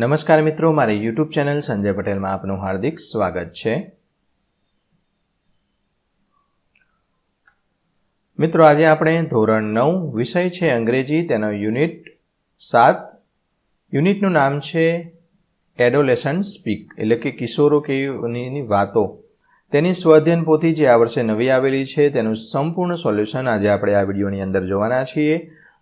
નમસ્કાર મિત્રો, મારી યુટ્યુબ ચેનલ સંજય પટેલમાં આપનું હાર્દિક સ્વાગત છે. મિત્રો, આજે આપણે ધોરણ નવ વિષય છે અંગ્રેજી, તેનો યુનિટ સાત. યુનિટનું નામ છે એડોલેસન સ્પીક એટલે કે કિશોરો કેની વાતો. તેની સ્વાધ્યન પોથી જે આ વર્ષે નવી આવેલી છે, તેનું સંપૂર્ણ સોલ્યુશન આજે આપણે આ વિડીયોની અંદર જોવાના છીએ.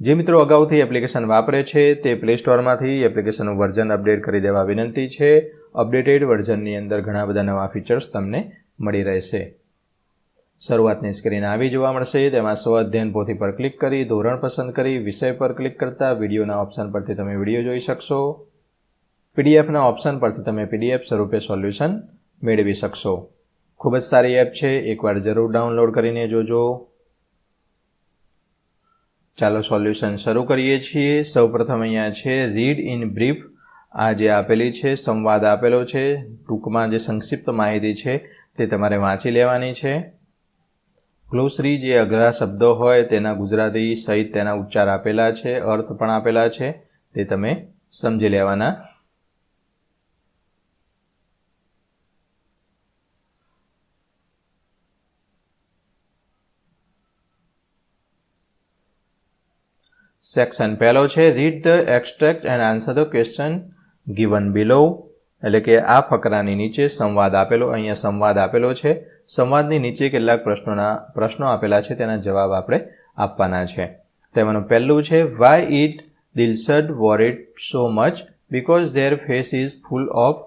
જે મિત્રો અગાઉથી એપ્લિકેશન વાપરે છે, તે પ્લે સ્ટોરમાંથી એપ્લિકેશનનું વર્ઝન અપડેટ કરી દેવા વિનંતી છે. અપડેટેડ વર્ઝનની અંદર ઘણા બધા નવા ફીચર્સ તમને મળી રહેશે. શરૂઆતની સ્ક્રીન આવી જોવા મળશે, તેમાં સ્વ અધ્યયન પોથી પર ક્લિક કરી, ધોરણ પસંદ કરી, વિષય પર ક્લિક કરતા વિડીયોના ઓપ્શન પરથી તમે વીડિયો જોઈ શકશો. પીડીએફના ઓપ્શન પરથી તમે પીડીએફ સ્વરૂપે સોલ્યુશન મેળવી શકશો. ખૂબ જ સારી એપ છે, એકવાર જરૂર ડાઉનલોડ કરીને જોજો. ચાલો સોલ્યુશન શરૂ કરીએ છીએ. સૌપ્રથમ અહીંયા છે રીડ ઇન બ્રીફ આ જે આપેલી છે, સંવાદ આપેલો છે, ટૂંકમાં જે સંક્ષિપ્ત માહિતી છે તે તમારે વાંચી લેવાની છે. ગ્લોસરી જે અઘરા શબ્દો હોય તેના ગુજરાતી સહિત તેના ઉચ્ચાર આપેલા છે, અર્થ પણ આપેલા છે, તે તમે સમજી લેવાના સેક્શન પહેલો છે read the extract and answer the question given below એટલે કે આ ફકરાની નીચે સંવાદ આપેલો, અહીંયા સંવાદ આપેલો છે. સંવાદની નીચે કેટલાક પ્રશ્નોના, પ્રશ્નો આપેલા છે, તેના જવાબ આપણે આપવાના છે. તેમાંનું પહેલું છે why it Dilshad worried so much because their face is full of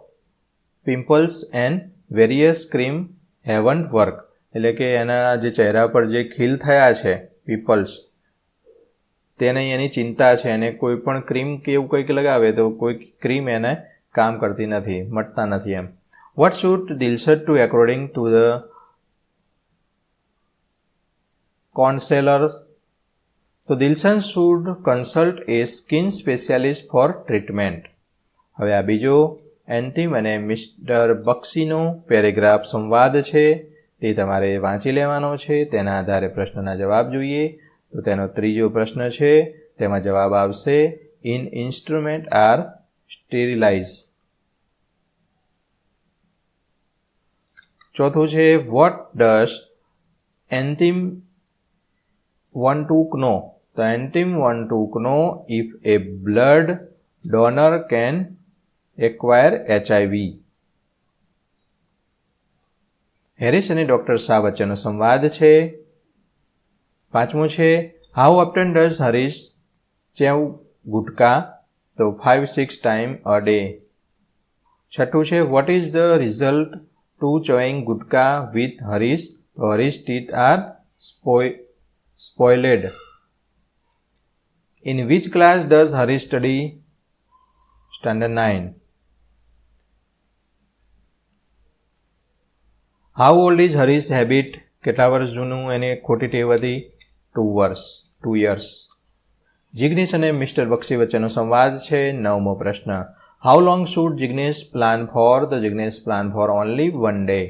pimples and various cream haven't work એટલે કે એના જે ચહેરા પર જે ખીલ થયા છે પીપલ્સ તેને એની ચિંતા છે અને કોઈ પણ ક્રીમ કે એવું કંઈક લગાવે તો કોઈ ક્રીમ એને કામ કરતી નથી, મટતા નથી એમ. What should Dilshad to according to the counsellor તો Dilshad should consult a skin specialist for treatment હવે આ બીજો એન્ટિમ અને મિસ્ટર બક્સીનો પેરેગ્રાફ સંવાદ છે. તે તમારે વાંચી લેવાનો છે. તેના આધારે પ્રશ્નના જવાબ જોઈએ. તો તેનો ત્રીજો પ્રશ્ન છે, તેમાં જવાબ આવશે ઇન ઇન્સ્ટ્રુમેન્ટ આર સ્ટેરિલાઇઝ ચોથું છે what does Antim want to know તો Antim want to know if a blood donor can acquire HIV Harish અને ડોક્ટર શાહ વચ્ચેનો સંવાદ છે. પાંચમું છે how often does Harish chew gutka? તો five six time a day છઠ્ઠું છે what is the result to chewing gutka with Harish તો Harish teeth are spoil spoiled in which class does Harish study standard nine how old is Harish habit કેટલા વર્ષ જૂનું, એને ખોટી ટેવ હતી? ટુ વર્ષ ટુ યર્સ જિગ્નેશ અને મિસ્ટર બક્ષી વચ્ચેનો સંવાદ છે નવમો પ્રશ્ન. How long should Jignesh plan for the Jignesh plan for only one day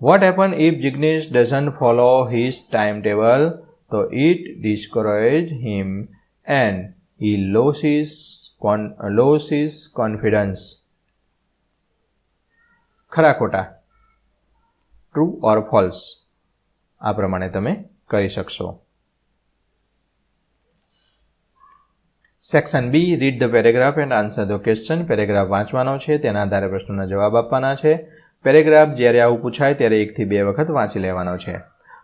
what happen if Jignesh doesn't follow his time table તો it discourage him and he lose is con lose is confidence ખરા ખોટા. True or false આ પ્રમાણે તમે કરી શકશો? Section B read the paragraph and answer the question paragraph વાંચવાનો છે, તેના આધારે પ્રશ્નોના જવાબ આપવાના છે. પેરેગ્રાફ જ્યારે આવું પૂછાય, ત્યારે એકથી બે વખત વાંચી લેવાનો છે.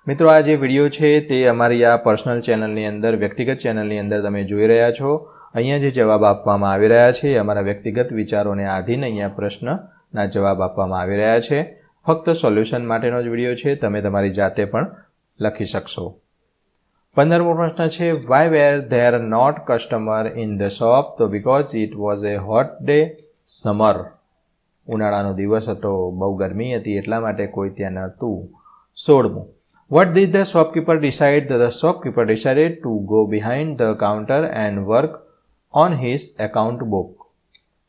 મિત્રો, આ જે વીડિયો છે, તે અમારી આ પર્સનલ ચેનલની અંદર, વ્યક્તિગત ચેનલની અંદર તમે જોઈ રહ્યા છો. અહીંયા જે જવાબ આપવામાં આવી રહ્યા છે, એ અમારા વ્યક્તિગત વિચારોને આધીન અહીંયા પ્રશ્નના જવાબ આપવામાં આવી રહ્યા છે. ફક્ત સોલ્યુશન માટેનો જ વીડિયો છે. તમે તમારી જાતે પણ લખી શકશો. પંદરમો પ્રશ્ન છે why were there not customer in the shop તો because it was a hot day summer ઉનાળાનો દિવસ હતો, બહુ ગરમી હતી, એટલા માટે કોઈ ત્યાં નહોતું. સોળમું what did the shopkeeper decide the shopkeeper decided to go behind the counter and work on his account book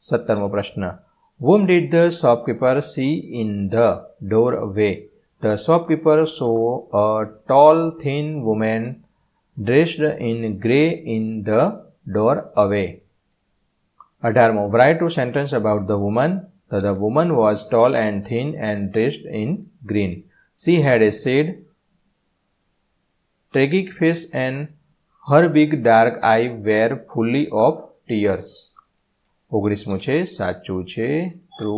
સત્તરમો પ્રશ્ન whom did the shopkeeper see in the door doorway? the shopkeeper saw a tall thin woman dressed in grey in the doorway અઢારમો write two sentence about the woman the, the woman was tall and thin and dressed in green she had a sad tragic face and her big dark eye were fully of tears ઓગણીસમું છે સાચું છે true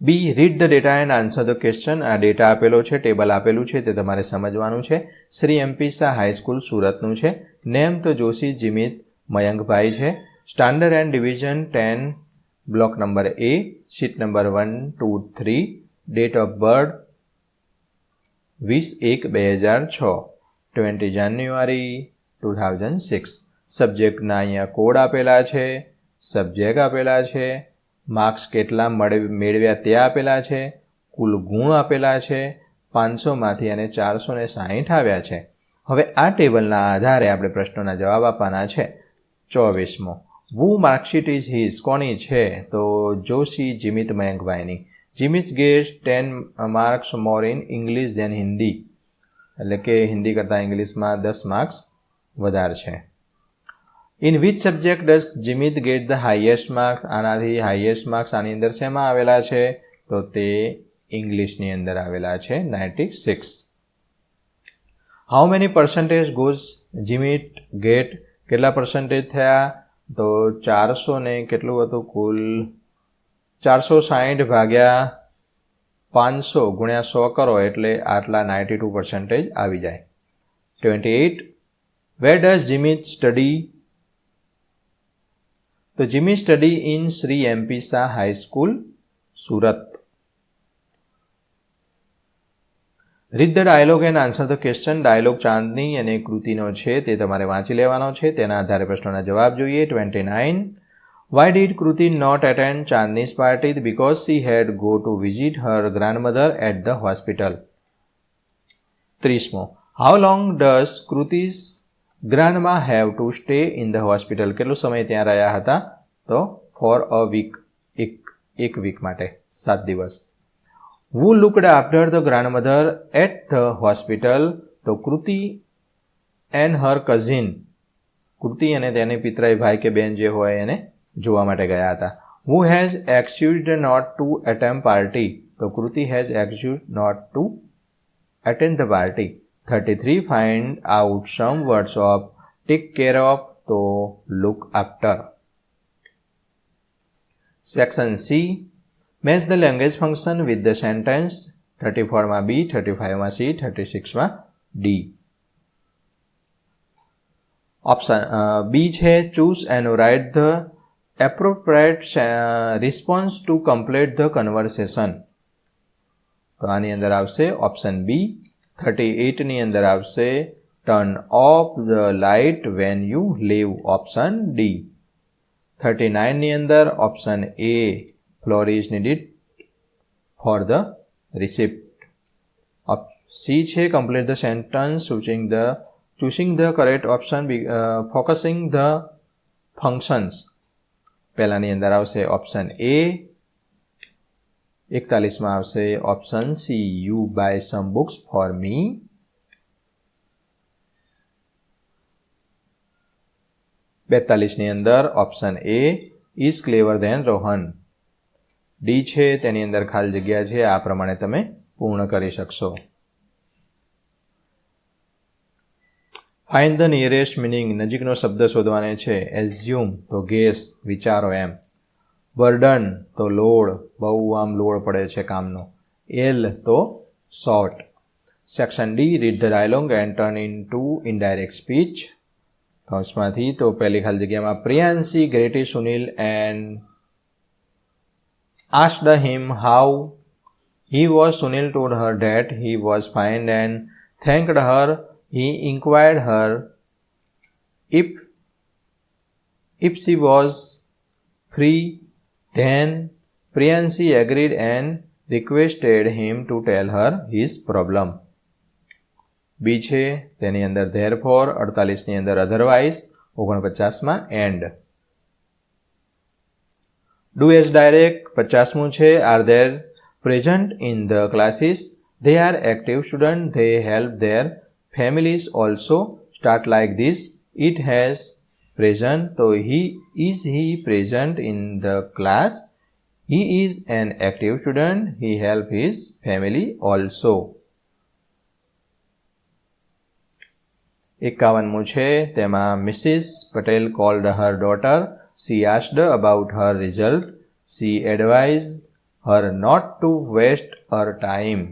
B read the data and answer the question આ data આપેલો છે table આપેલું છે, તે તમારે સમજવાનું છે. શ્રી એમપી શાહ હાઈસ્કૂલ સુરતનું છે. નેમ તો જોશી, જીમિત મયંકભાઈ છે. Standard and division ten block number A seat number one two three date of birth વીસ એક, બે હજાર છ twenty January two thousand six સબ્જેક્ટના અહીંયા કોડ આપેલા છે સબ્જેક્ટ આપેલા છે. માર્ક્સ કેટલા મળે, મેળવ્યા તે આપેલા છે, કુલ ગુણ આપેલા છે પાંચસોમાંથી અને ચારસો ને સાહીઠ આવ્યા છે. હવે આ ટેબલના આધારે આપણે પ્રશ્નોના જવાબ આપવાના છે. ચોવીસમો, વુ માર્કશીટ ઇઝ હિઝ? કોની છે? તો Joshi Jimit મયંકભાઈની Jimit gets ten marks more in English than Hindi. એટલે કે હિન્દી કરતાં ઇંગ્લિશમાં દસ માર્ક્સ વધારે છે. In which subject does Jimit get the highest marks આનાથી હાઈએસ્ટ માર્ક્સ આની અંદર શેમાં આવેલા છે? તો તે ઇંગ્લિશની અંદર આવેલા છે ninety six how many percentage goes Jimit get કેટલા પર્સન્ટેજ થયા? તો ચારસો ને કેટલું હતું કુલ? ચારસો સાહીઠ ભાગ્યા પાંચસો ગુણ્યા સો કરો એટલે આટલા નાઇન્ટી ટુ પર્સન્ટેજ આવી જાય. Twenty eight where does Jimit study તો Jimi study in Shri MP Shah high school Surat read the dialogue and answer the question dialogue Chandni અને કૃતિનો છે, તે તમારે વાંચી લેવાનો છે. તેના આધારે પ્રશ્નોના જવાબ જોઈએ. Twenty nine why did Kriti not attend Chandni's party? Because she had go to visit her grandmother at the hospital ત્રીસમો how long does Kriti's grandma have to stay in the hospital કેટલો સમય ત્યાં રહ્યા હતા? તો for a week એક એક week માટે, સાત દિવસ. Who looked after the grandmother at the hospital તો કૃતિ એન્ડ હર કઝિન કૃતિ અને તેની પિતરાઈ ભાઈ કે બેન જે હોય એને જોવા માટે ગયા હતા. Who has excused not to attempt party તો Kriti has excused not to attend the party thirty three find out some words of take care of તો look after section C match the language function with the sentence thirty ફોરમાં B thirty ફાઇવમાં C thirty સિક્સમાં D option B છે choose and write the appropriate response to complete the conversation તો આની અંદર આવશે option B thirty એટની અંદર આવશે turn off the light when you leave option D thirty નાઇનની અંદર option A floor is for the receipt C છે complete the sentence choosing the choosing the correct option focusing the functions પહેલાંની અંદર આવશે option A એકતાલીસમાં આવશે option C you buy some books for me બેતાલીસની અંદર option A is clever than Rohan D છે, તેની અંદર ખાલી જગ્યા છે, આ પ્રમાણે તમે પૂર્ણ કરી શકશો. ફાઇન્ડ ધ નિયરેસ્ટ મિનિંગ નજીકનો શબ્દ શોધવાને છે એઝ્યુમ તો ગેસ વિચારો એમ. બર્ડન તો લોડ બહુ આમ લોડ પડે છે કામનો એલ તો short section D, read the dialogue and turn in to indirect speech કૌંસમાંથી તો પહેલી ખાલી જગ્યામાં Priyanshi, greeted Sunil and asked him how he was Sunil Tod her that he was fine and thanked her he inquired her if if she was free. Then Priyanshi agreed and requested him to tell her his problem. B છે તેની અંદર there four અડતાલીસની અંદર otherwise ઓગણપચાસમાં and do as direct પચાસમું છે are there present in the classes they are active students they help their families also start like this it has present. So, he is he present in the class? He is an active student. He help his family also. એકાવનમું છે તેમાં Mrs Patel called her daughter she asked about her result she advise her not to waste her time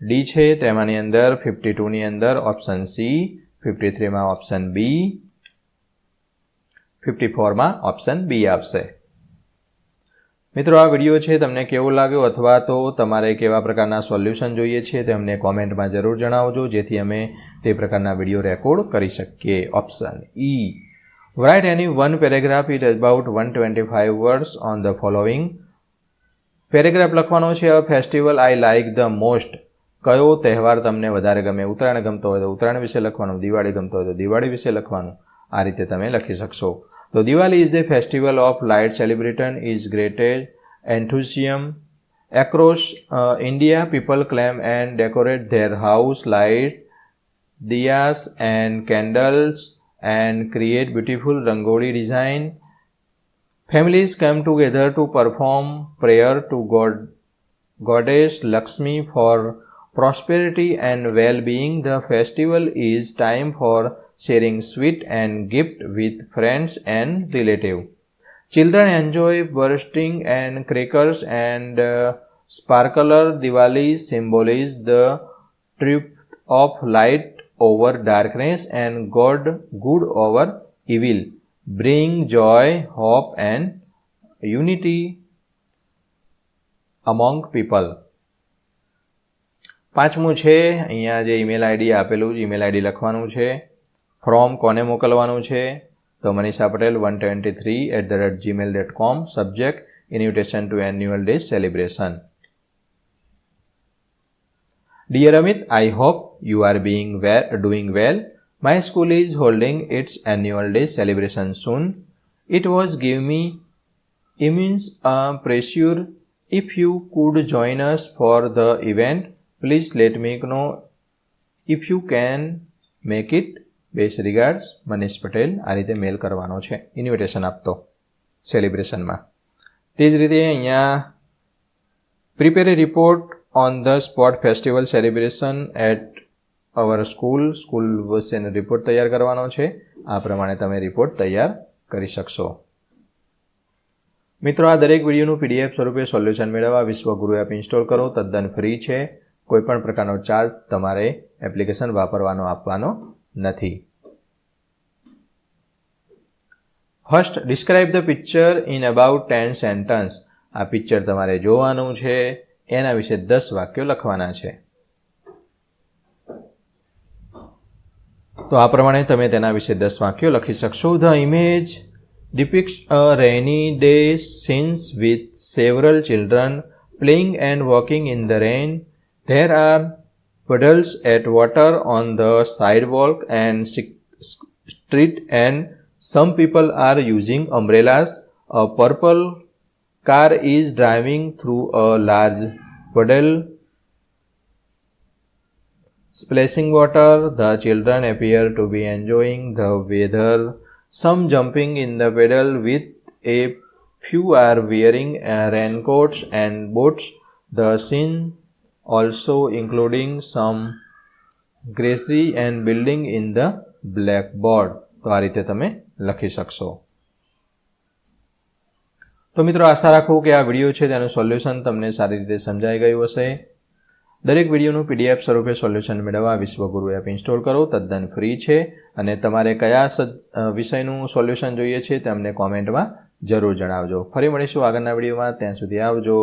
D છે તેમાંની અંદર fifty ટુની અંદર option C fifty થ્રીમાં option B fifty ફોરમાં ઓપ્શન બી આપશે. મિત્રો, આ વીડિયો છે, તમને કેવો લાગ્યો? અથવા તો તમારે કેવા પ્રકારના સોલ્યુશન જોઈએ છે, તે અમને કોમેન્ટમાં જરૂર જણાવજો, જેથી અમે તે પ્રકારના વીડિયો રેકોર્ડ કરી શકીએ. Option E write any one paragraph it about one twenty five words on the following paragraph લખવાનો છે a festival I like the most કયો તહેવાર તમને વધારે ગમે ઉત્તરાયણ ગમતો હોય તો ઉત્તરાયણ વિશે લખવાનું દિવાળી ગમતો હોય તો દિવાળી વિશે લખવાનું આ રીતે તમે લખી શકશો તો Diwali a festival of light celebrated is greatest enthusiasm across uh, India. People claim and decorate their house light diyas and candles and create beautiful rangoli design. Families come together to perform prayer to God, Goddess Lakshmi for prosperity and well-being. The festival is time for sharing sweet and gift with friends and relatives. Children enjoy bursting and crackers and uh, sparkler. Diwali symbolizes the triumph of light over darkness and God good over evil. Bring joy, hope and unity among people. પાંચમું છે અહીંયા જે email ID આપેલું email ID લખવાનું છે from કોને મોકલવાનું છે તો Manisha Patel one twenty three at the rate Gmail dot com subject invitation to annual day celebration Dear Amit, I hope you are being well, doing well. My school is holding its annual day celebration soon. It was give me immense uh, pressure. If you could join us for the event, please let me know if you can make it. Best regards Manish Patel આ રીતે મેલ કરવાનો છે. Invitation આપતો. સેલિબ્રેશનમાં તે જ રીતે અહીંયા prepare a report on the spot festival celebration at our school school વચ્ચેનો રિપોર્ટ તૈયાર કરવાનો છે. આ પ્રમાણે તમે રિપોર્ટ તૈયાર કરી શકશો. મિત્રો, આ દરેક વિડીયોનું પીડીએફ સ્વરૂપે સોલ્યુશન મેળવવા વિશ્વગુરુ એપ ઇન્સ્ટોલ કરો. તદ્દન ફ્રી છે. કોઈપણ પ્રકારનો ચાર્જ તમારે એપ્લિકેશન વાપરવાનો, આપવાનો નથી. First describe the picture in about ten sentence આ પિક્ચર તમારે જોવાનું છે. એના વિશે દસ વાક્યો લખવાના છે. તો આ પ્રમાણે તમે તેના વિશે દસ વાક્યો લખી શકશો. The image depicts a rainy day scenes with several children playing and walking in the rain. There are puddles at water on the sidewalk and street and some people are using umbrellas. A purple car is driving through a large puddle splashing water. The children appear to be enjoying the weather. Some jumping in the puddle with a few are wearing raincoats and boots. The scene also including some and and building in the blackboard. તો આ રીતે તમે લખી શકશો. તો મિત્રો આશા રાખું કે આ વીડિયો છે તેનું સોલ્યુશન તમને સારી રીતે સમજાઈ ગયું હશે. દરેક વિડીયોનું પીડીએફ સ્વરૂપે સોલ્યુશન મેળવવા વિશ્વગુરુ એપ ઇન્સ્ટોલ કરો, તદ્દન ફ્રી છે. અને તમારે કયા વિષયનું સોલ્યુશન જોઈએ છે તે અમને કોમેન્ટમાં જરૂર જણાવજો. ફરી મળીશું આગળના વિડીયોમાં ત્યાં સુધી આવજો.